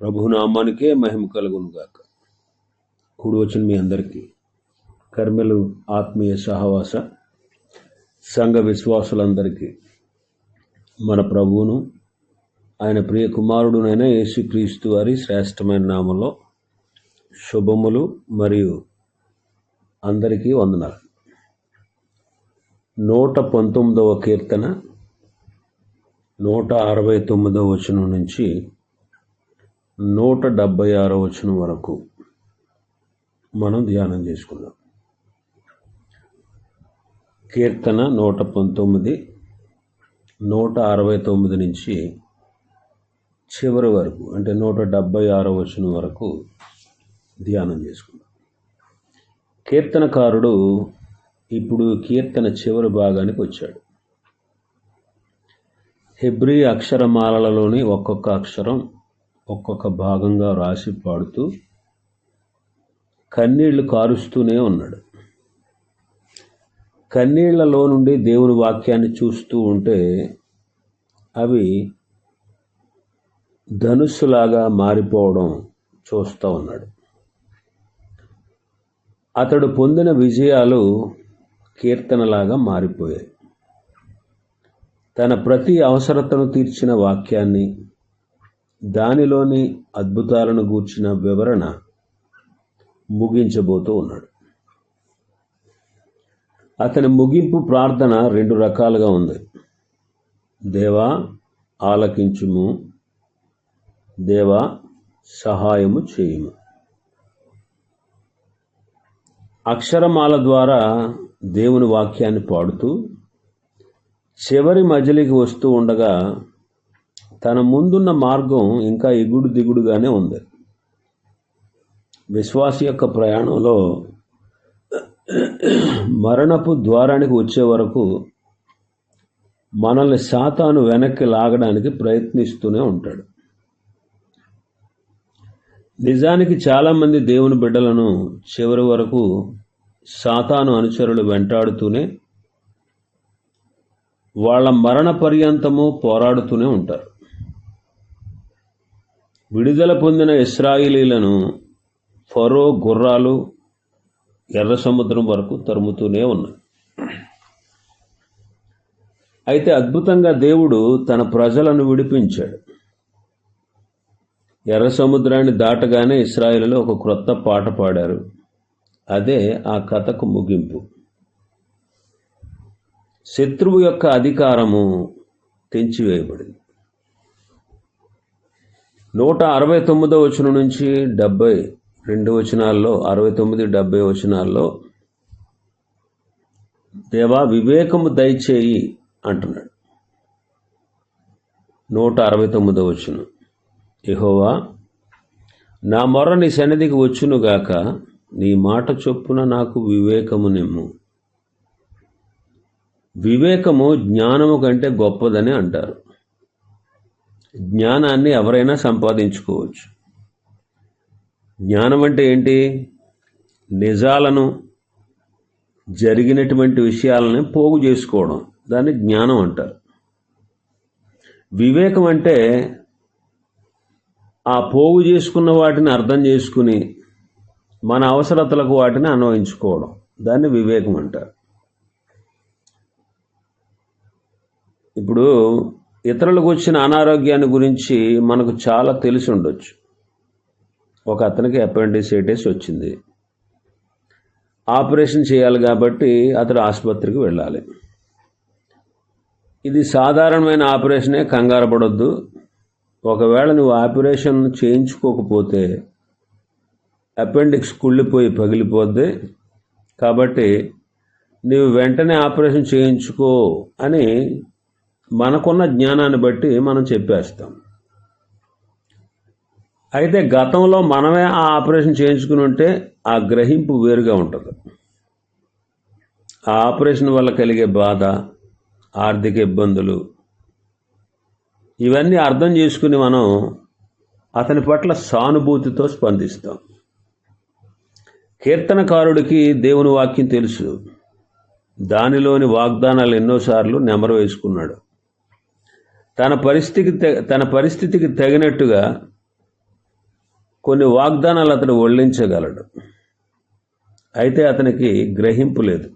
ప్రభునామానికే మహిమ కలుగును గాక కూడి వచ్చిన మీ అందరికీ కర్మలు ఆత్మీయ సహవాస సంఘ విశ్వాసులందరికీ మన ప్రభువును ఆయన ప్రియ కుమారుడునైన యేసుక్రీస్తు వారి శ్రేష్టమైన నామంలో శుభములు మరియు అందరికీ వందనాలు. నూట పంతొమ్మిదవ కీర్తన నూట అరవై తొమ్మిదవ వచనం నుంచి నూట డెబ్భై ఆరో వచనం వరకు మనం ధ్యానం చేసుకుందాం. కీర్తన నూట పంతొమ్మిది నూట అరవై తొమ్మిది నుంచి చివరి వరకు అంటే నూట డెబ్భై ఆరో వచనం వరకు ధ్యానం చేసుకుందాం. కీర్తనకారుడు ఇప్పుడు కీర్తన చివరి భాగానికి వచ్చాడు. హెబ్రీ అక్షరమాలలోని ఒక్కొక్క అక్షరం ఒక్కొక్క భాగంగా రాసి పాడుతూ కన్నీళ్ళు కారుస్తూనే ఉన్నాడు. కన్నీళ్ళలో నుండి దేవుని వాక్యాన్ని చూస్తూ ఉంటే అవి ధనుస్సులాగా మారిపోవడం చూస్తూ ఉన్నాడు. అతడు పొందిన విజయాలు కీర్తనలాగా మారిపోయాయి. తన ప్రతి అవసరతను తీర్చిన వాక్యాన్ని దానిలోని అద్భుతాలను గూర్చిన వివరణ ముగించబోతూ ఉన్నాడు. అతని ముగింపు ప్రార్థన రెండు రకాలుగా ఉంది. దేవా ఆలకించుము. దేవా సహాయము చేయుము. అక్షరమాల ద్వారా దేవుని వాక్యాన్ని పాడుతూ చివరి మజిలికి వస్తూ ఉండగా తన ముందున్న మార్గం ఇంకా ఎగుడు దిగుడుగానే ఉంది. విశ్వాస యొక్క ప్రయాణంలో మరణపు ద్వారానికి వచ్చే వరకు మనల్ని సాతాను వెనక్కి లాగడానికి ప్రయత్నిస్తూనే ఉంటాడు. నిజానికి చాలామంది దేవుని బిడ్డలను చివరి వరకు సాతాను అనుచరులు వెంటాడుతూనే వాళ్ళ మరణ పర్యంతము పోరాడుతూనే ఉంటారు. విడుదల పొందిన ఇస్రాయిలీలను ఫరో గుర్రాలు ఎర్ర సముద్రం వరకు తరుముతూనే ఉన్నాయి. అయితే అద్భుతంగా దేవుడు తన ప్రజలను విడిపించాడు. ఎర్ర సముద్రాన్ని దాటగానే ఇస్రాయిల్లో ఒక క్రొత్త పాట పాడారు. అదే ఆ కథకు ముగింపు. శత్రువు యొక్క అధికారము తెంచివేయబడింది. నూట అరవై తొమ్మిదో వచనం నుంచి డెబ్బై రెండు వచనాల్లో అరవై తొమ్మిది డెబ్బై వచనాల్లో దేవా వివేకము దయచేయి అంటున్నాడు. నూట అరవై తొమ్మిదో వచనం. ఇహోవా నా మొర నీ సన్నిధికి వచ్చునుగాక నీ మాట చొప్పున నాకు వివేకము నిమ్ము. వివేకము జ్ఞానము కంటే గొప్పదని అంటారు. జ్ఞానాన్ని ఎవరైనా సంపాదించుకోవచ్చు. జ్ఞానం అంటే ఏంటి? నిజాలను జరిగినటువంటి విషయాలని పోగు చేసుకోవడం. దాన్ని జ్ఞానం అంటారు. వివేకం అంటే ఆ పోగు చేసుకున్న వాటిని అర్థం చేసుకుని మన అవసరతలకు వాటిని అన్వయించుకోవడం. దాన్ని వివేకం అంటారు. ఇప్పుడు ఇతరులకు వచ్చిన అనారోగ్యాన్ని గురించి మనకు చాలా తెలిసి ఉండొచ్చు. ఒక అతనికి అపెండిసైటిస్ వచ్చింది. ఆపరేషన్ చేయాలి కాబట్టి అతడు ఆసుపత్రికి వెళ్ళాలి. ఇది సాధారణమైన ఆపరేషనే కంగారు పడొద్దు. ఒకవేళ నువ్వు ఆపరేషన్ చేయించుకోకపోతే అపెండిక్స్ కుళ్ళిపోయి పగిలిపోద్ది. కాబట్టి నీవు వెంటనే ఆపరేషన్ చేయించుకో అని మనకున్న జ్ఞానాన్ని బట్టి మనం చెప్పేస్తాం. అయితే గతంలో మనమే ఆ ఆపరేషన్ చేయించుకుని ఉంటే ఆ గ్రహింపు వేరుగా ఉంటుంది. ఆ ఆపరేషన్ వల్ల కలిగే బాధ ఆర్థిక ఇబ్బందులు ఇవన్నీ అర్థం చేసుకుని మనం అతని పట్ల సానుభూతితో స్పందిస్తాం. కీర్తనకారుడికి దేవుని వాక్యం తెలుసు. దానిలోని వాగ్దానాలు ఎన్నోసార్లు నెమరు వేసుకున్నాడు. తన పరిస్థితికి తన పరిస్థితికి తగినట్టుగా కొన్ని వాగ్దానాలు అతడు ఒళ్ళించగలడు అయితే అతనికి గ్రహింపు లేదు.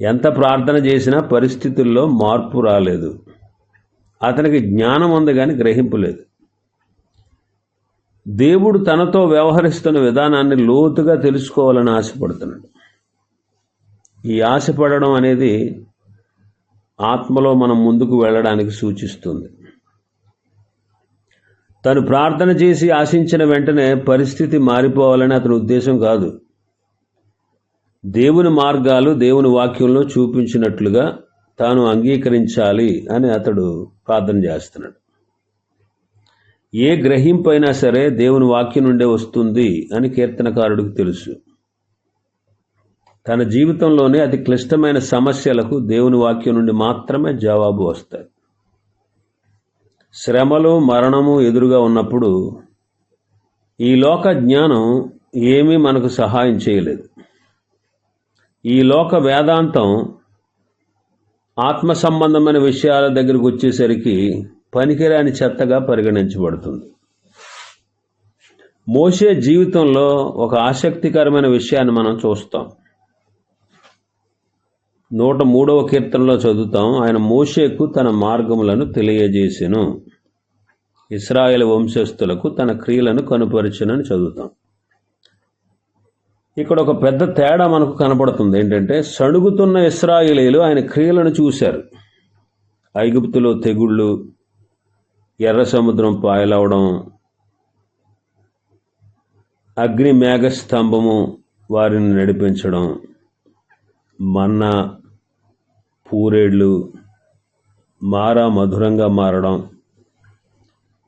ఎంత ప్రార్థన చేసినా పరిస్థితుల్లో మార్పు రాలేదు. అతనికి జ్ఞానం ఉంది కానీ గ్రహింపు లేదు. దేవుడు తనతో వ్యవహరిస్తున్న విధానాన్ని లోతుగా తెలుసుకోవాలని ఆశపడుతున్నాడు. ఈ ఆశపడడం అనేది ఆత్మలో మనం ముందుకు వెళ్ళడానికి సూచిస్తుంది. తను ప్రార్థన చేసి ఆశించిన వెంటనే పరిస్థితి మారిపోవాలని అతని ఉద్దేశం కాదు. దేవుని మార్గాలు దేవుని వాక్యంలో చూపించినట్లుగా తాను అంగీకరించాలి అని అతడు ప్రార్థన చేస్తున్నాడు. ఏ గ్రహింపు అయినా సరే దేవుని వాక్యం నుండే వస్తుంది అని కీర్తనకారుడికి తెలుసు. తన జీవితంలోనే అతి క్లిష్టమైన సమస్యలకు దేవుని వాక్యం నుండి మాత్రమే జవాబు వస్తాయి. శ్రమలు మరణము ఎదురుగా ఉన్నప్పుడు ఈ లోక జ్ఞానం ఏమీ మనకు సహాయం చేయలేదు. ఈ లోక వేదాంతం ఆత్మ సంబంధమైన విషయాల దగ్గరకు వచ్చేసరికి పనికిరాని చెత్తగా పరిగణించబడుతుంది. మోసే జీవితంలో ఒక ఆసక్తికరమైన విషయాన్ని మనం చూస్తాం. నూట మూడవ కీర్తనలో చదువుతాం. ఆయన మోషేకు తన మార్గములను తెలియజేసెను. ఇస్రాయేల్ వంశస్థులకు తన క్రియలను కనుపరిచనని చదువుతాం. ఇక్కడ ఒక పెద్ద తేడా మనకు కనపడుతుంది. ఏంటంటే సణుగుతున్న ఇస్రాయిలీలు ఆయన క్రియలను చూశారు. ఐగుప్తులో తెగుళ్ళు ఎర్ర సముద్రం పాయలవడం అగ్ని మేఘస్తంభము వారిని నడిపించడం మన్నా పూరేళ్ళు మారా మధురంగా మారడం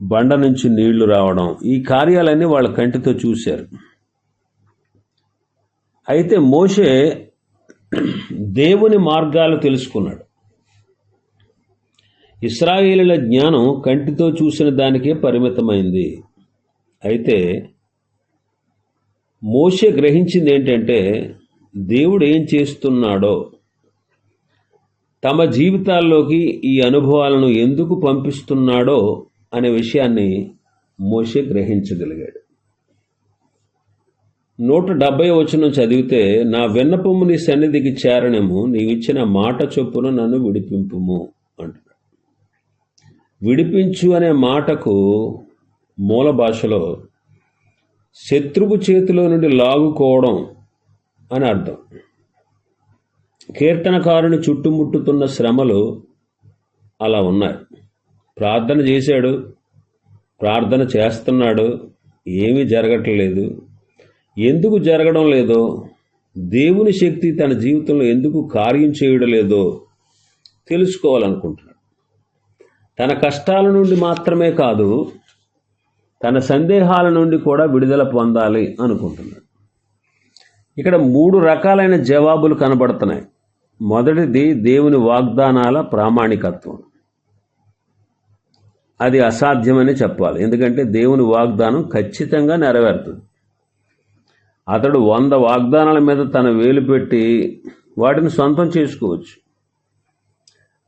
బండ నుంచి నీళ్ళు రావడం ఈ కార్యాలన్నీ వాళ్ళ కంటితో చూశారు. అయితే మోషే దేవుని మార్గాలు తెలుసుకున్నాడు. ఇస్రాయేలీల జ్ఞానం కంటితో చూసిన దానికే పరిమితమైంది. అయితే మోషే గ్రహించింది ఏంటంటే దేవుడు ఏం చేస్తున్నాడో? తమ జీవితాల్లోకి ఈ అనుభవాలను ఎందుకు పంపిస్తున్నాడో అనే విషయాన్ని మోషే గ్రహించగలిగాడు. నూట డెబ్బై వచనం చదివితే నా విన్నపము నీ సన్నిధికి చేరణము నీవిచ్చిన మాట చొప్పున నన్ను విడిపింపుము అంటున్నాడు. విడిపించు అనే మాటకు మూల భాషలో శత్రువు చేతిలో నుండి లాగుకోవడం అని అర్థం. కీర్తనకారుని చుట్టుముట్టుతున్న శ్రమలు అలా ఉన్నాయి. ప్రార్థన చేశాడు ప్రార్థన చేస్తున్నాడు ఏమీ జరగట్లేదు. ఎందుకు జరగడం లేదో దేవుని శక్తి తన జీవితంలో ఎందుకు కార్యం చేయడం లేదో తెలుసుకోవాలనుకుంటున్నాడు. తన కష్టాల నుండి మాత్రమే కాదు తన సందేహాల నుండి కూడా విడుదల పొందాలి అనుకుంటున్నాడు. ఇక్కడ మూడు రకాలైన జవాబులు కనబడుతున్నాయి. మొదటిది దేవుని వాగ్దానాల ప్రామాణికత్వం. అది అసాధ్యమని చెప్పాలి. ఎందుకంటే దేవుని వాగ్దానం ఖచ్చితంగా నెరవేరుతుంది. అతడు వంద వాగ్దానాల మీద తన వేలు పెట్టి వాటిని సొంతం చేసుకోవచ్చు.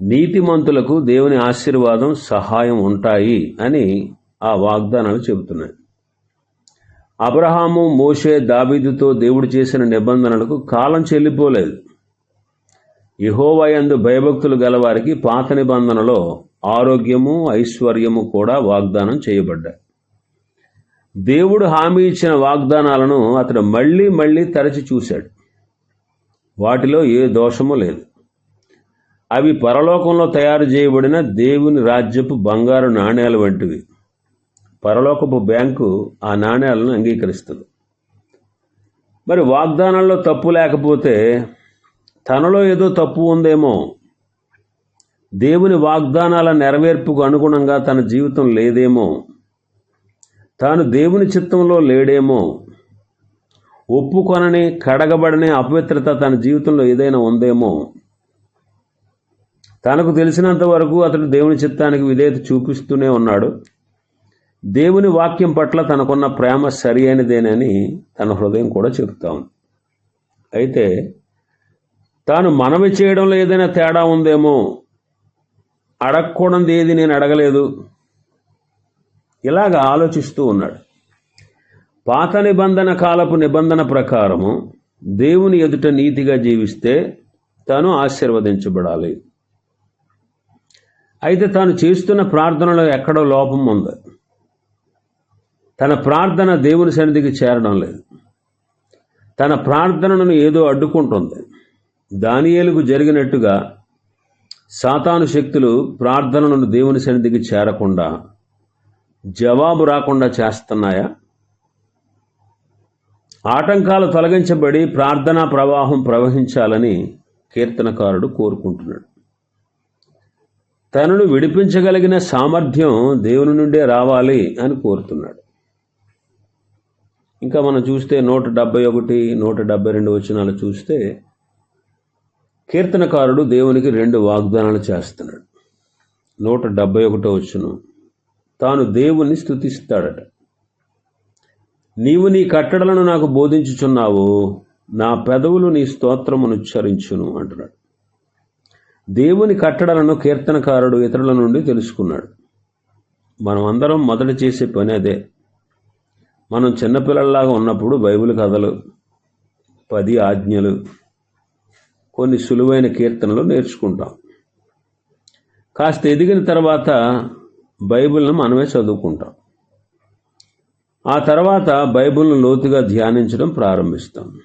నీతిమంతులకు దేవుని ఆశీర్వాదం సహాయం ఉంటాయి అని ఆ వాగ్దానాలు చెబుతున్నాయి. అబ్రహాము మోషే దాబీదుతో దేవుడు చేసిన నిబంధనలకు కాలం చెల్లిపోలేదు. యహోవయందు భయభక్తులు గలవారికి పాత నిబంధనలో ఆరోగ్యము ఐశ్వర్యము కూడా వాగ్దానం చేయబడ్డాయి. దేవుడు హామీ ఇచ్చిన వాగ్దానాలను అతడు మళ్ళీ మళ్ళీ తరచి చూశాడు. వాటిలో ఏ దోషము లేదు. అవి పరలోకంలో తయారు చేయబడిన దేవుని రాజ్యపు బంగారు నాణ్యాలు వంటివి. పరలోకపు బ్యాంకు ఆ నాణ్యాలను అంగీకరిస్తుంది. మరి వాగ్దానాల్లో తప్పు లేకపోతే తనలో ఏదో తప్పు ఉందేమో? దేవుని వాగ్దానాల నెరవేర్పుకు అనుగుణంగా తన జీవితం లేదేమో? తాను దేవుని చిత్తంలో లేడేమో? ఒప్పుకొనని కడగబడని అపవిత్రత తన జీవితంలో ఏదైనా ఉందేమో? తనకు తెలిసినంత వరకు అతడు దేవుని చిత్తానికి విధేయత చూపిస్తూనే ఉన్నాడు. దేవుని వాక్యం పట్ల తనకున్న ప్రేమ సరి అయినదేనని తన హృదయం కూడా చెబుతా ఉంది. అయితే తాను మనవి చేయడంలో ఏదైనా తేడా ఉందేమో అడగకూడదు ఏది నేను అడగలేదు. ఇలాగ ఆలోచిస్తూ ఉన్నాడు. పాత నిబంధన కాలపు నిబంధన ప్రకారము దేవుని ఎదుట నీతిగా జీవిస్తే తను ఆశీర్వదించబడాలి. అయితే తాను చేస్తున్న ప్రార్థనలో ఎక్కడో లోపం ఉంది. తన ప్రార్థన దేవుని సన్నిధికి చేరడం లేదు. తన ప్రార్థనను ఏదో అడ్డుకుంటుంది. దానియేలకు జరిగినట్టుగా సాతాను శక్తులు ప్రార్థనలను దేవుని సన్నిధికి చేరకుండా జవాబు రాకుండా చేస్తున్నాయా? ఆటంకాలు తొలగించబడి ప్రార్థనా ప్రవాహం ప్రవహించాలని కీర్తనకారుడు కోరుకుంటున్నాడు. తనను విడిపించగలిగిన సామర్థ్యం దేవుని నుండే రావాలి అని కోరుతున్నాడు. ఇంకా మనం చూస్తే నూట డెబ్బై ఒకటి నూట డెబ్బై రెండు వచనాలు చూస్తే కీర్తనకారుడు దేవునికి రెండు వాగ్దానాలు చేస్తున్నాడు. నూట డెబ్బై ఒకటో వచ్చును తాను దేవుణ్ణి స్థుతిస్తాడట నీవు నీ కట్టడలను నాకు బోధించుచున్నావు. నా పెదవులు నీ స్తోత్రమును ఉచ్చరించును అంటున్నాడు. దేవుని కట్టడలను కీర్తనకారుడు ఇతరుల నుండి తెలుసుకున్నాడు. మనం అందరం మొదట చేసే పని అదే. మనం చిన్నపిల్లల్లాగా ఉన్నప్పుడు బైబిల్ కథలు పది ఆజ్ఞలు కొన్ని సులువైన కీర్తనలు నేర్చుకుంటాం. కాస్త ఎదిగిన తర్వాత బైబిల్ను మనమే చదువుకుంటాం. ఆ తర్వాత బైబిల్ను లోతుగా ధ్యానించడం ప్రారంభిస్తాం.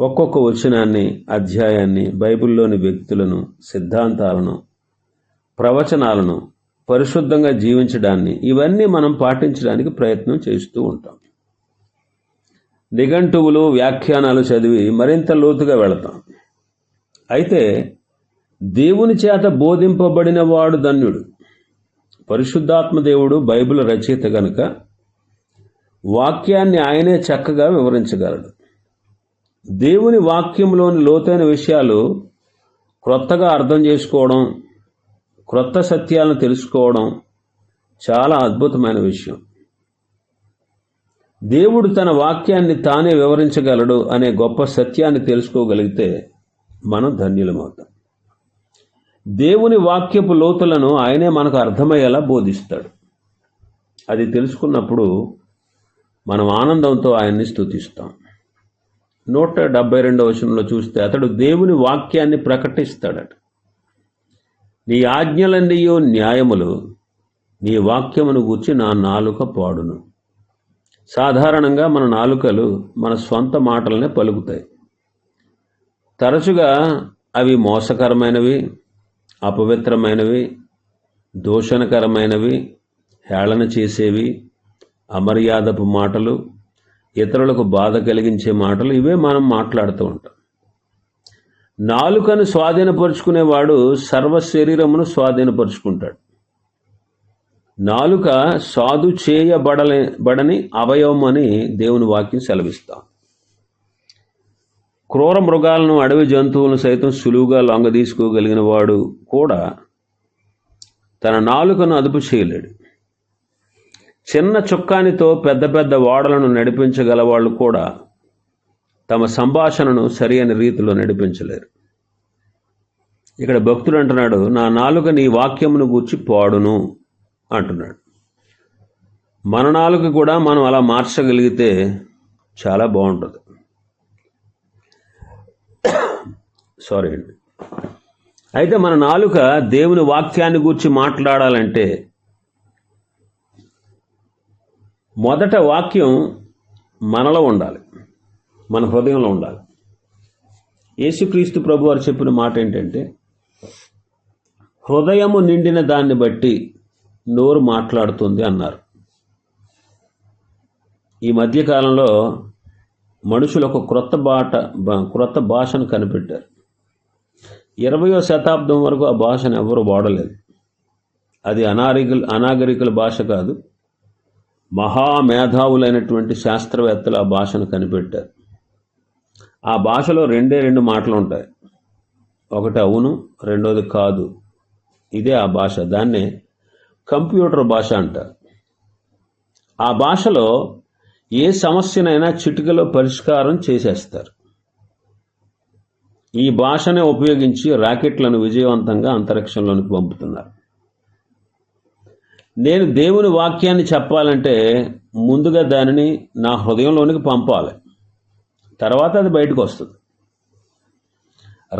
ఒక్కొక్క వచనాన్ని అధ్యాయాన్ని బైబిల్లోని వ్యక్తులను సిద్ధాంతాలను ప్రవచనాలను పరిశుద్ధంగా జీవించడాన్ని ఇవన్నీ మనం పాటించడానికి ప్రయత్నం చేస్తూ ఉంటాం. నిఘంటువులు వ్యాఖ్యానాలు చదివి మరింత లోతుగా వెళతాం. అయితే దేవుని చేత బోధింపబడిన వాడు ధన్యుడు. పరిశుద్ధాత్మ దేవుడు బైబిల్ రచయిత గనుక వాక్యాన్ని ఆయనే చక్కగా వివరించగలడు. దేవుని వాక్యంలోని లోతైన విషయాలు క్రొత్తగా అర్థం చేసుకోవడం క్రొత్త సత్యాలను తెలుసుకోవడం చాలా అద్భుతమైన విషయం. దేవుడు తన వాక్యాన్ని తానే వివరించగలడు అనే గొప్ప సత్యాన్ని తెలుసుకోగలిగితే మనం ధన్యులమవుతాం. దేవుని వాక్యపు లోతులను ఆయనే మనకు అర్థమయ్యేలా బోధిస్తాడు. అది తెలుసుకున్నప్పుడు మనం ఆనందంతో ఆయన్ని స్తుతిస్తాం. నూట డెబ్బై రెండవ వచనంలో చూస్తే అతడు దేవుని వాక్యాన్ని ప్రకటిస్తాడట. నీ ఆజ్ఞలన్నీయో న్యాయములు నీ వాక్యమును గూర్చి నా నాలుక పాడును. సాధారణంగా మన నాలుకలు మన స్వంత మాటలనే పలుకుతాయి. తరచుగా అవి మోసకరమైనవి అపవిత్రమైనవి దూషణకరమైనవి హేళన చేసేవి అమర్యాదపు మాటలు ఇతరులకు బాధ కలిగించే మాటలు ఇవే మనం మాట్లాడుతూ ఉంటాం. నాలుకను స్వాధీనపరుచుకునేవాడు సర్వ శరీరమును స్వాధీనపరుచుకుంటాడు. నాలుక సాధు చేయబడలే బడని అవయవం అని దేవుని వాక్యం సెలవిస్తాం. క్రూర మృగాలను అడవి జంతువులను సైతం సులువుగా లొంగ తీసుకోగలిగిన వాడు కూడా తన నాలుకను అదుపు చేయలేడు. చిన్న చుక్కానితో పెద్ద పెద్ద ఓడలను నడిపించగల వాళ్ళు కూడా తమ సంభాషణను సరి అయిన రీతిలో నడిపించలేరు. ఇక్కడ భక్తుడు అంటున్నాడు నా నాలుక నీ వాక్యమును గూర్చి పాడును అంటున్నాడు. మన నాలుక కూడా మనం అలా మార్చగలిగితే చాలా బాగుంటుంది. సారీ అండి. అయితే మన నాలుక దేవుని వాక్యాన్ని గూర్చి మాట్లాడాలంటే మొదట వాక్యం మనలో ఉండాలి. మన హృదయంలో ఉండాలి. యేసుక్రీస్తు ప్రభు వారు చెప్పిన మాట ఏంటంటే హృదయము నిండిన దాన్ని బట్టి నోరు మాట్లాడుతుంది అన్నారు. ఈ మధ్యకాలంలో మనుషులు ఒక క్రొత్త బాట క్రొత్త భాషను కనిపెట్టారు. ఇరవయో శతాబ్దం వరకు ఆ భాషను ఎవరు వాడలేదు. అది అనాగరికల్ అనాగరికుల భాష కాదు. మహామేధావులైనటువంటి శాస్త్రవేత్తలు ఆ భాషను కనిపెట్టారు. ఆ భాషలో రెండే రెండు మాటలు ఉంటాయి ఒకటి అవును రెండోది కాదు. ఇదే ఆ భాష. దాన్నే కంప్యూటర్ భాష అంటారు. ఆ భాషలో ఏ సమస్యనైనా చిటికలో పరిష్కారం చేసేస్తారు. ఈ భాషనే ఉపయోగించి రాకెట్లను విజయవంతంగా అంతరిక్షంలోనికి పంపుతున్నారు. నేను దేవుని వాక్యాన్ని చెప్పాలంటే ముందుగా దానిని నా హృదయంలోనికి పంపాలి. తర్వాత అది బయటకు వస్తుంది.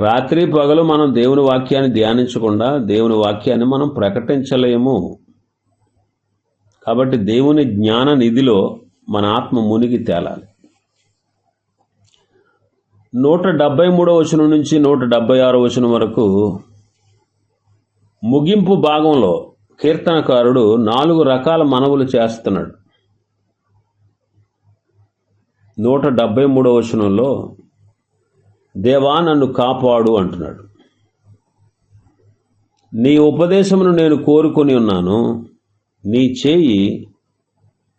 రాత్రి పగలు మనం దేవుని వాక్యాన్ని ధ్యానించకుండా దేవుని వాక్యాన్ని మనం ప్రకటించలేము. కాబట్టి దేవుని జ్ఞాన నిధిలో మన ఆత్మ మునిగి తేలాలి. నూట డెబ్బై మూడో వచనం నుంచి నూట డెబ్బై ఆరో వచనం వరకు ముగింపు భాగంలో కీర్తనకారుడు నాలుగు రకాల మనవులు చేస్తున్నాడు. నూట డెబ్భై మూడవ వచనంలో దేవా నన్ను కాపాడు అంటున్నాడు. నీ ఉపదేశమును నేను కోరుకొని ఉన్నాను నీ చెయ్యి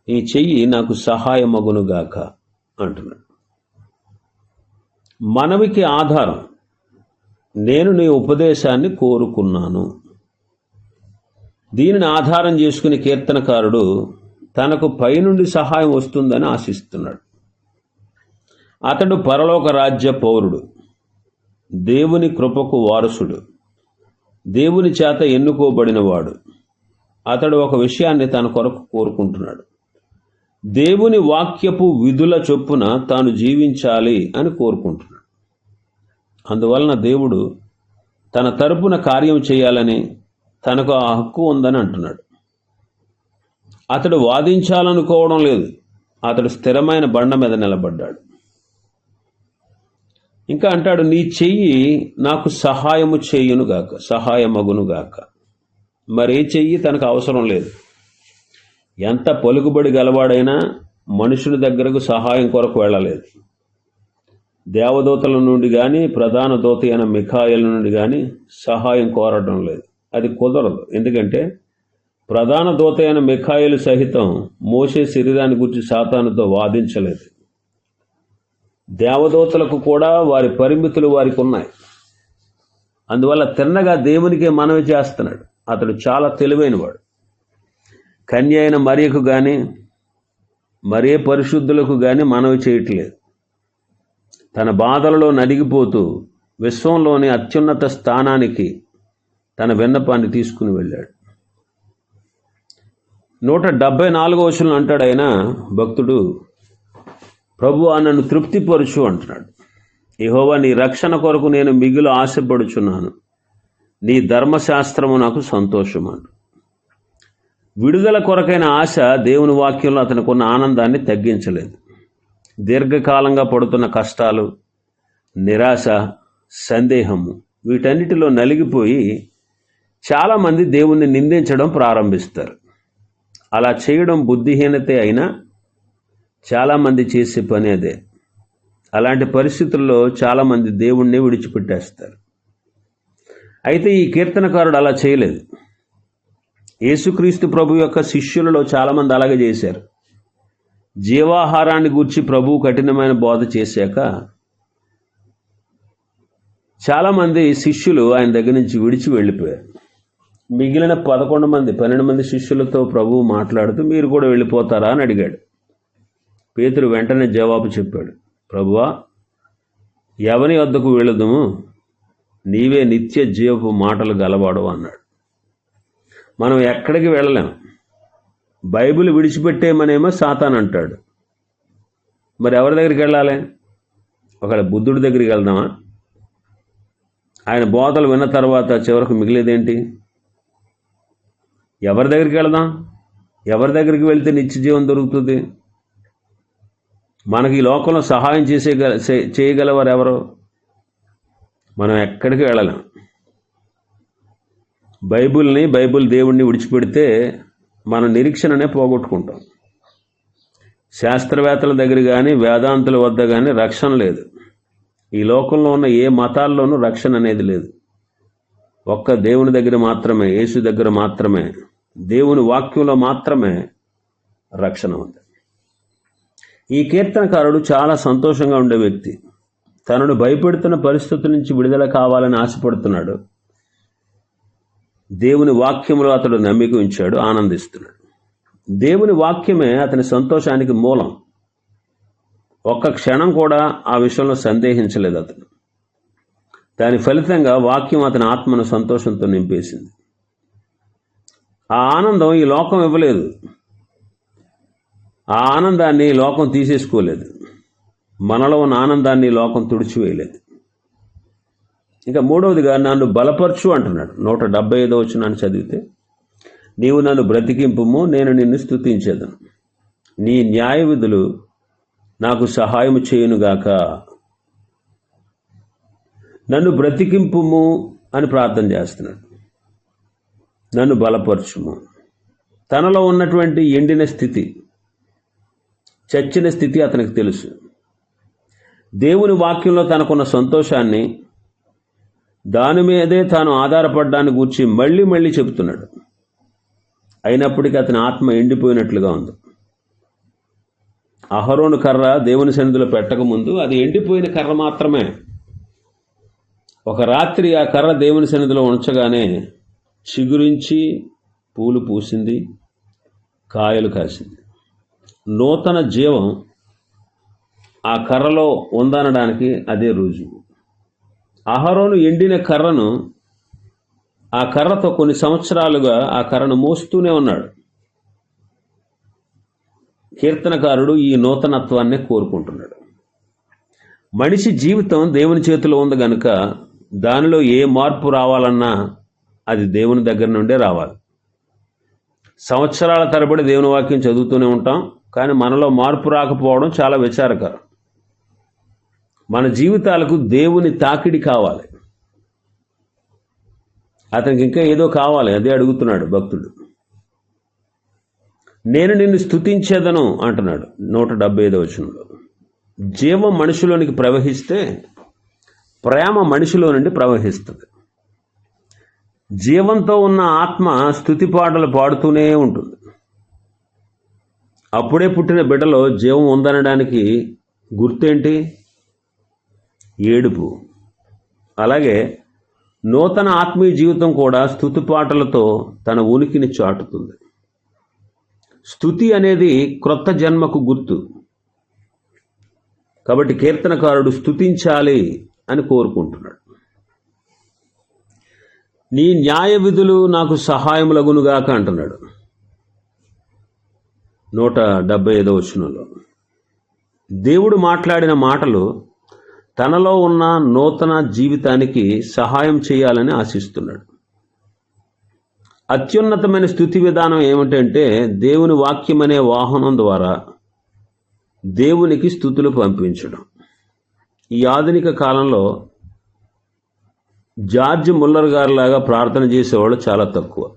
నీ చెయ్యి నాకు సహాయమగునుగాక అంటున్నాడు. మనవికి ఆధారం నేను నీ ఉపదేశాన్ని కోరుకున్నాను. దీనిని ఆధారం చేసుకుని కీర్తనకారుడు తనకు పైనుండి సహాయం వస్తుందని ఆశిస్తున్నాడు. అతడు పరలోక రాజ్య పౌరుడు. దేవుని కృపకు వారసుడు. దేవుని చేత ఎన్నుకోబడినవాడు. అతడు ఒక విషయాన్ని తన కొరకు కోరుకుంటున్నాడు. దేవుని వాక్యపు విధుల చొప్పున తాను జీవించాలి అని కోరుకుంటున్నాడు. అందువలన దేవుడు తన తరపున కార్యం చేయాలని తనకు ఆ హక్కు ఉందని అంటున్నాడు. అతడు వాదించాలనుకోవడం లేదు. అతడు స్థిరమైన బండ మీద నిలబడ్డాడు. ఇంకా అంటాడు నీ చెయ్యి నాకు సహాయము చేయునుగాక సహాయమగునుగాక. మరే చెయ్యి తనకు అవసరం లేదు. ఎంత పలుకుబడి గలవాడైనా మనుషుల దగ్గరకు సహాయం కొరకు వెళ్ళలేదు. దేవదూతల నుండి కానీ ప్రధాన దూత అయిన మిఖాయిల నుండి కానీ సహాయం కోరడం లేదు. అది కుదరదు. ఎందుకంటే ప్రధాన దూత అయిన మిఖాయిలు సహితం మోసే శరీరాన్ని గురించి సాతానుతో వాదించలేదు. దేవదూతలకు కూడా వారి పరిమితులు వారికి ఉన్నాయి. అందువల్ల తిన్నగా దేవునికే మనవి చేస్తున్నాడు. అతడు చాలా తెలివైనవాడు. కన్య అయిన మరియకు కానీ మరే పరిశుద్ధులకు కానీ మనవి చేయట్లేదు. తన బాధలలో నలిగిపోతూ విశ్వంలోని అత్యున్నత స్థానానికి తన విన్నపాన్ని తీసుకుని వెళ్ళాడు. నూట డెబ్బై నాలుగో వచనం అంటాడు ఆయన భక్తుడు ప్రభు నన్ను తృప్తిపరచు అంటున్నాడు. యహోవా నీ రక్షణ కొరకు నేను మిగులు ఆశపడుచున్నాను. నీ ధర్మశాస్త్రము నాకు సంతోషం అంటు విడుదల కొరకైన ఆశ దేవుని వాక్యంలో అతనికి ఉన్న ఆనందాన్ని తగ్గించలేదు. దీర్ఘకాలంగా పడుతున్న కష్టాలు నిరాశ సందేహము వీటన్నిటిలో నలిగిపోయి చాలామంది దేవుణ్ణి నిందించడం ప్రారంభిస్తారు. అలా చేయడం బుద్ధిహీనతే అయినా చాలామంది చేసే పని అదే. అలాంటి పరిస్థితుల్లో చాలామంది దేవుణ్ణి విడిచిపెట్టేస్తారు. అయితే ఈ కీర్తనకారుడు అలా చేయలేదు. యేసుక్రీస్తు ప్రభు యొక్క శిష్యులలో చాలామంది అలాగే చేశారు. జీవాహారాన్ని గూర్చి ప్రభు కఠినమైన బోధ చేశాక చాలామంది శిష్యులు ఆయన దగ్గర నుంచి విడిచి వెళ్ళిపోయారు. మిగిలిన పదకొండు మంది పన్నెండు మంది శిష్యులతో ప్రభువు మాట్లాడుతూ మీరు కూడా వెళ్ళిపోతారా? అని అడిగాడు. పేతురు వెంటనే జవాబు చెప్పాడు. ప్రభువా ఎవని వద్దకు వెళుదుము? నీవే నిత్య జీవపు మాటలు గలవాడు అన్నాడు. మనం ఎక్కడికి వెళ్ళలేం. బైబిల్ విడిచిపెట్టేమనేమో సాతాన్ అంటాడు. మరి ఎవరి దగ్గరికి వెళ్ళాలి? ఒకవేళ బుద్ధుడి దగ్గరికి వెళ్దామా? ఆయన బోధలు విన్న తర్వాత చివరకు మిగిలేదేంటి? ఎవరి దగ్గరికి వెళదాం? ఎవరి దగ్గరికి వెళితే నిత్య జీవం దొరుకుతుంది? మనకి ఈ లోకంలో సహాయం చేసే చేయగలవారు ఎవరు మనం ఎక్కడికి వెళ్ళలేం. బైబిల్ని బైబిల్ దేవుణ్ణి విడిచిపెడితే మన నిరీక్షణనే పోగొట్టుకుంటాం. శాస్త్రవేత్తల దగ్గర కానీ వేదాంతుల వద్ద కానీ రక్షణ లేదు. ఈ లోకంలో ఉన్న ఏ మతాల్లోనూ రక్షణ అనేది లేదు. ఒక్క దేవుని దగ్గర మాత్రమే యేసు దగ్గర మాత్రమే దేవుని వాక్యంలో మాత్రమే రక్షణ ఉంది. ఈ కీర్తనకారుడు చాలా సంతోషంగా ఉండే వ్యక్తి. తనను భయపెడుతున్న పరిస్థితుల నుంచి విడుదల కావాలని ఆశపడుతున్నాడు. దేవుని వాక్యంలో అతడు నమ్మిక ఉంచాడు ఆనందిస్తున్నాడు. దేవుని వాక్యమే అతని సంతోషానికి మూలం. ఒక్క క్షణం కూడా ఆ విషయంలో సందేహించలేదు అతను. దాని ఫలితంగా వాక్యం అతని ఆత్మను సంతోషంతో నింపేసింది. ఆ ఆనందం ఈ లోకం ఇవ్వలేదు. ఆ ఆనందాన్ని లోకం తీసేసుకోలేదు. మనలో ఉన్న ఆనందాన్ని లోకం తుడిచివేయలేదు. ఇంకా మూడవదిగా నన్ను బలపరచు అంటున్నాడు. నూట డెబ్బై ఐదో వచ్చినాన్ని చదివితే నీవు నన్ను బ్రతికింపుము నేను నిన్ను స్థుతించేదను నీ న్యాయ విధులు నాకు సహాయం చేయునుగాక. నన్ను బ్రతికింపుము అని ప్రార్థన చేస్తున్నాడు. నన్ను బలపరచుము. తనలో ఉన్నటువంటి ఎండిన స్థితి చచ్చిన స్థితి అతనికి తెలుసు. దేవుని వాక్యంలో తనకున్న సంతోషాన్ని దాని మీదే తాను ఆధారపడ్డాన్ని గూర్చి మళ్ళీ మళ్ళీ చెబుతున్నాడు. అయినప్పటికీ అతని ఆత్మ ఎండిపోయినట్లుగా ఉంది. అహరోను కర్ర దేవుని సన్నిధిలో పెట్టకముందు అది ఎండిపోయిన కర్ర మాత్రమే. ఒక రాత్రి ఆ కర్ర దేవుని సన్నిధిలో ఉంచగానే చిగురించి పూలు పూసింది కాయలు కాసింది. నూతన జీవం ఆ కర్రలో ఉందనడానికి అదే రుజువు. అహరోను ఎండిన కర్రను ఆ కర్రతో కొన్ని సంవత్సరాలుగా ఆ కర్రను మోస్తూనే ఉన్నాడు. కీర్తనకారుడు ఈ నూతనత్వాన్ని కోరుకుంటున్నాడు. మనిషి జీవితం దేవుని చేతిలో ఉంది గనుక దానిలో ఏ మార్పు రావాలన్నా అది దేవుని దగ్గర నుండే రావాలి. సంవత్సరాల తరబడి దేవుని వాక్యం చదువుతూనే ఉంటాం. కానీ మనలో మార్పు రాకపోవడం చాలా విచారకరం మన జీవితాలకు దేవుని తాకిడి కావాలి. అతనికి ఇంకా ఏదో కావాలి అదే అడుగుతున్నాడు భక్తుడు. నేను నిన్ను స్థుతించేదను అంటున్నాడు నూట డెబ్బై ఐదో వచనంలో. జీవం మనిషిలోనికి ప్రవహిస్తే ప్రేమ మనిషిలో నుండి ప్రవహిస్తుంది. జీవంతో ఉన్న ఆత్మ స్థుతి పాటలు పాడుతూనే ఉంటుంది. అప్పుడే పుట్టిన బిడ్డలో జీవం ఉందనడానికి గుర్తేంటి? ఏడుపు. అలాగే నూతన ఆత్మీయ జీవితం కూడా స్థుతి పాటలతో తన ఉనికిని చాటుతుంది. స్థుతి అనేది క్రొత్త జన్మకు గుర్తు. కాబట్టి కీర్తనకారుడు స్థుతించాలి అని కోరుకుంటున్నాడు. నీ న్యాయ విధులు నాకు సహాయములగునుగాక అంటున్నాడు. నూట డెబ్బై ఐదో వచనంలో. దేవుడు మాట్లాడిన మాటలు తనలో ఉన్న నూతన జీవితానికి సహాయం చేయాలని ఆశిస్తున్నాడు. అత్యున్నతమైన స్థుతి విధానం ఏమిటంటే దేవుని వాక్యం అనే వాహనం ద్వారా దేవునికి స్థుతులు పంపించడం. ఈ ఆధునిక కాలంలో జార్జ్ ముల్లర్ గారిలాగా ప్రార్థన చేసేవాళ్ళు చాలా తక్కువ.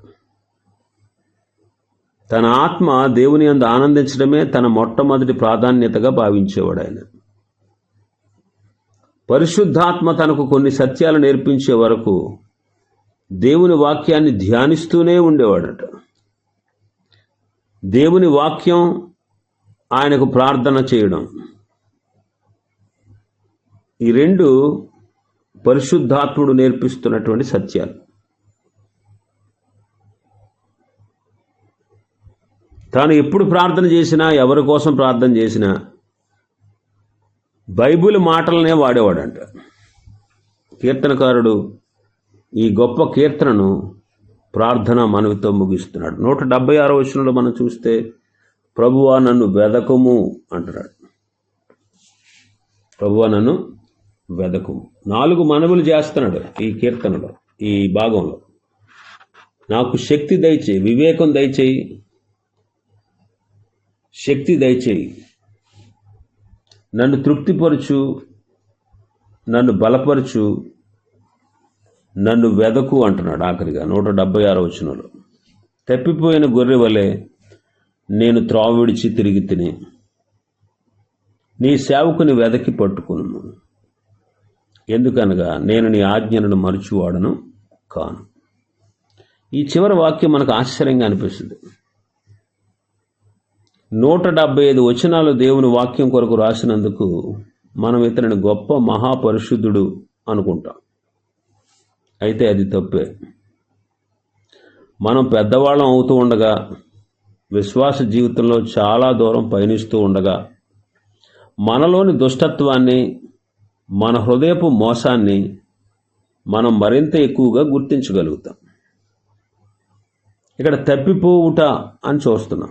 తన ఆత్మ దేవుని అందు ఆనందించడమే తన మొట్టమొదటి ప్రాధాన్యతగా భావించేవాడు ఆయన. పరిశుద్ధాత్మ తనకు కొన్ని సత్యాలు నేర్పించే వరకు దేవుని వాక్యాన్ని ధ్యానిస్తూనే ఉండేవాడట. దేవుని వాక్యం ఆయనకు ప్రార్థన చేయడం. ఈ రెండు పరిశుద్ధాత్ముడు నేర్పిస్తున్నటువంటి సత్యాలు. తాను ఎప్పుడు ప్రార్థన చేసినా ఎవరి కోసం ప్రార్థన చేసినా బైబిల్ మాటలనే వాడేవాడంట. కీర్తనకారుడు ఈ గొప్ప కీర్తనను ప్రార్థన మనవితో ముగిస్తున్నాడు. నూట డెబ్బై ఆరో వచనంలో మనం చూస్తే ప్రభువా నన్ను వెదకము అంటున్నాడు. ప్రభువా నన్ను వెదకము. నాలుగు మనవులు చేస్తున్నాడు ఈ కీర్తనలో ఈ భాగంలో. నాకు శక్తి దయచేయి వివేకం దయచేయి శక్తి దయచేయి. నన్ను తృప్తిపరచు నన్ను బలపరచు నన్ను వెదకు అంటున్నాడు ఆఖరిగా నూట డెబ్బై ఆరో వచనంలో. తప్పిపోయిన గొర్రె వలె నేను త్రావిడిచి తిరిగి తిని. నీ సేవకుని వెదకి పట్టుకును ఎందుకనగా నేను నీ ఆజ్ఞలను మరచివాడను కాను. ఈ చివరి వాక్యం మనకు ఆశ్చర్యంగా అనిపిస్తుంది. నూట డెబ్బై ఐదు వచనాలు దేవుని వాక్యం కొరకు రాసినందుకు మనం ఇతనిని గొప్ప మహాపరిశుద్ధుడు అనుకుంటాం. అయితే అది తప్పే. మనం పెద్దవాళ్ళం అవుతూ ఉండగా విశ్వాస జీవితంలో చాలా దూరం పయనిస్తూ ఉండగా మనలోని దుష్టత్వాన్ని మన హృదయపు మోసాన్ని మనం మరింత ఎక్కువగా గుర్తించగలుగుతాం. ఇక్కడ తప్పిపోవుట అని చూస్తున్నాం.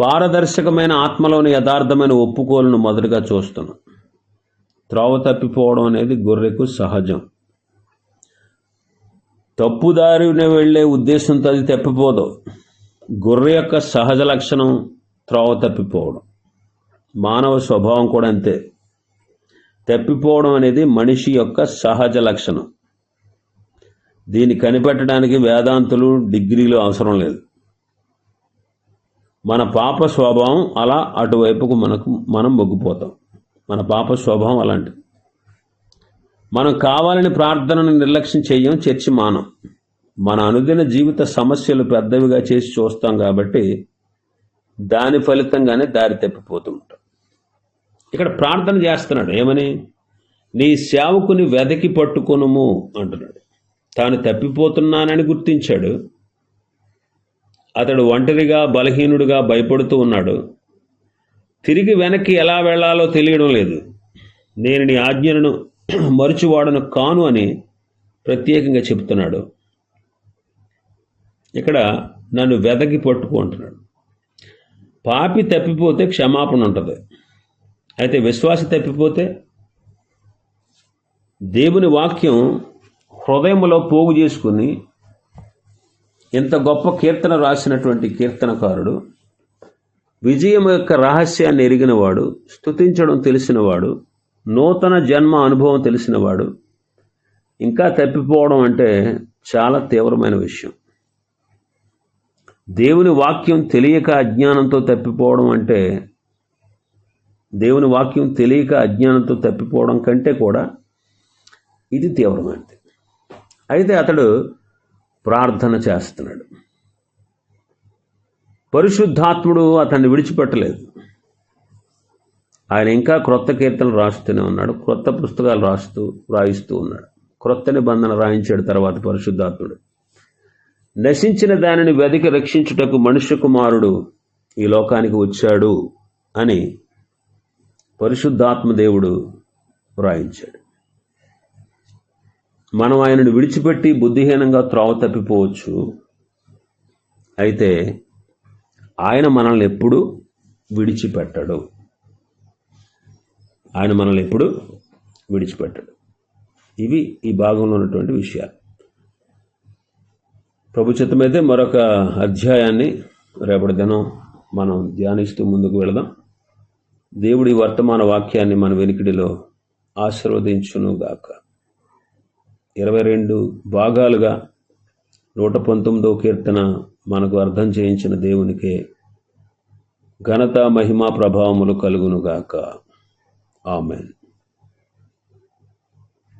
పారదర్శకమైన ఆత్మలోని యథార్థమైన ఒప్పుకోలను మొదటగా చూస్తున్నాం. త్రోవ తప్పిపోవడం అనేది గొర్రెకు సహజం. తప్పుదారిన వెళ్ళే ఉద్దేశంతో అది తప్పిపోదు. గొర్రె యొక్క సహజ లక్షణం త్రోవ తప్పిపోవడం. మానవ స్వభావం కూడా అంతే. తప్పిపోవడం అనేది మనిషి యొక్క సహజ లక్షణం. దీన్ని కనిపెట్టడానికి వేదాంతులు డిగ్రీలు అవసరం లేదు. మన పాప స్వభావం అలా అటువైపుకు మనకు మనం మొగ్గిపోతాం. మన పాప స్వభావం అలాంటిది. మనం కావాలని ప్రార్థనను నిర్లక్ష్యం చేయం చర్చి మానం. మన అనుదిన జీవిత సమస్యలు పెద్దవిగా చేసి చూస్తాం కాబట్టి దాని ఫలితంగానే దారి తప్పిపోతుంటాం ఇక్కడ ప్రార్థన చేస్తున్నాడు. ఏమని? నీ సేవకుని వెదకి పట్టుకొనుము అంటున్నాడు. తాను తప్పిపోతున్నానని గుర్తించాడు. అతడు ఒంటరిగా బలహీనుడుగా భయపడుతూ ఉన్నాడు. తిరిగి వెనక్కి ఎలా వెళ్ళాలో తెలియడం లేదు. నేను నీ ఆజ్ఞలను మరుచువాడను కాను అని ప్రత్యేకంగా చెప్తున్నాడు ఇక్కడ నన్ను వెదకి పట్టుకుంటున్నాడు పాపి తప్పిపోతే క్షమాపణ ఉంటుంది. అయితే విశ్వాసి తప్పిపోతే? దేవుని వాక్యం హృదయంలో పోగు చేసుకుని ఇంత గొప్ప కీర్తన రాసినటువంటి కీర్తనకారుడు విజయం యొక్క రహస్యాన్ని ఎరిగినవాడు స్తుతించడం తెలిసినవాడు నూతన జన్మ అనుభవం తెలిసినవాడు ఇంకా తప్పిపోవడం అంటే చాలా తీవ్రమైన విషయం. దేవుని వాక్యం తెలియక అజ్ఞానంతో తప్పిపోవడం అంటే దేవుని వాక్యం తెలియక అజ్ఞానంతో తప్పిపోవడం కంటే కూడా ఇది తీవ్రమైనది. అయితే అతడు ప్రార్థన చేస్తున్నాడు. పరిశుద్ధాత్ముడు అతన్ని విడిచిపెట్టలేదు. ఆయన ఇంకా క్రొత్త కీర్తనలు రాస్తూనే ఉన్నాడు క్రొత్త పుస్తకాలు రాస్తూ రాయిస్తూ ఉన్నాడు. క్రొత్త నిబంధన రాయించాడు తర్వాత పరిశుద్ధాత్ముడు. నశించిన దానిని వెతికి రక్షించుటకు మనుష్య కుమారుడు ఈ లోకానికి వచ్చాడు అని పరిశుద్ధాత్మ దేవుడు వ్రాయించాడు మనం ఆయనను విడిచిపెట్టి బుద్ధిహీనంగా త్రోవ తప్పిపోవచ్చు. అయితే ఆయన మనల్ని ఎప్పుడు విడిచిపెట్టడు. ఆయన మనల్ని ఎప్పుడు విడిచిపెట్టడు. ఇవి ఈ భాగంలో ఉన్నటువంటి విషయాలు. ప్రభు మరొక అధ్యాయాన్ని రేపటి దినం మనం ధ్యానిస్తూ ముందుకు వెళదాం. దేవుడి వర్తమాన వాక్యాన్ని మన వెనికిడిలో ఆశీర్వదించునుగాక. ఇరవై రెండు భాగాలుగా నూట పంతొమ్మిదో కీర్తన మనకు అర్థం చేయించిన దేవునికే ఘనత మహిమా ప్రభావములు కలుగునుగాక. ఆమెన్.